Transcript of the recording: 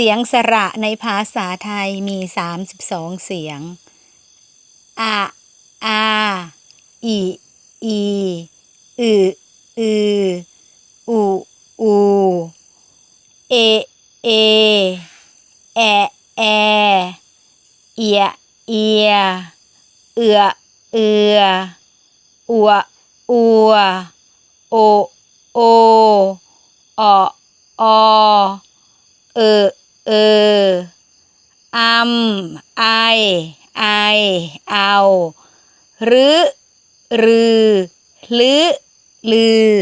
เสียงสระในภาษาไทยมี 32 เสียง อะ อาอิอี อึ อืออุอู เอ เอ แอ แอ เอีย เอีย เอือ เอือ อัว อัว โอ โอ อออ เออ เอออัมไอ ไอ เอาหรือ รือ ลือ ลือ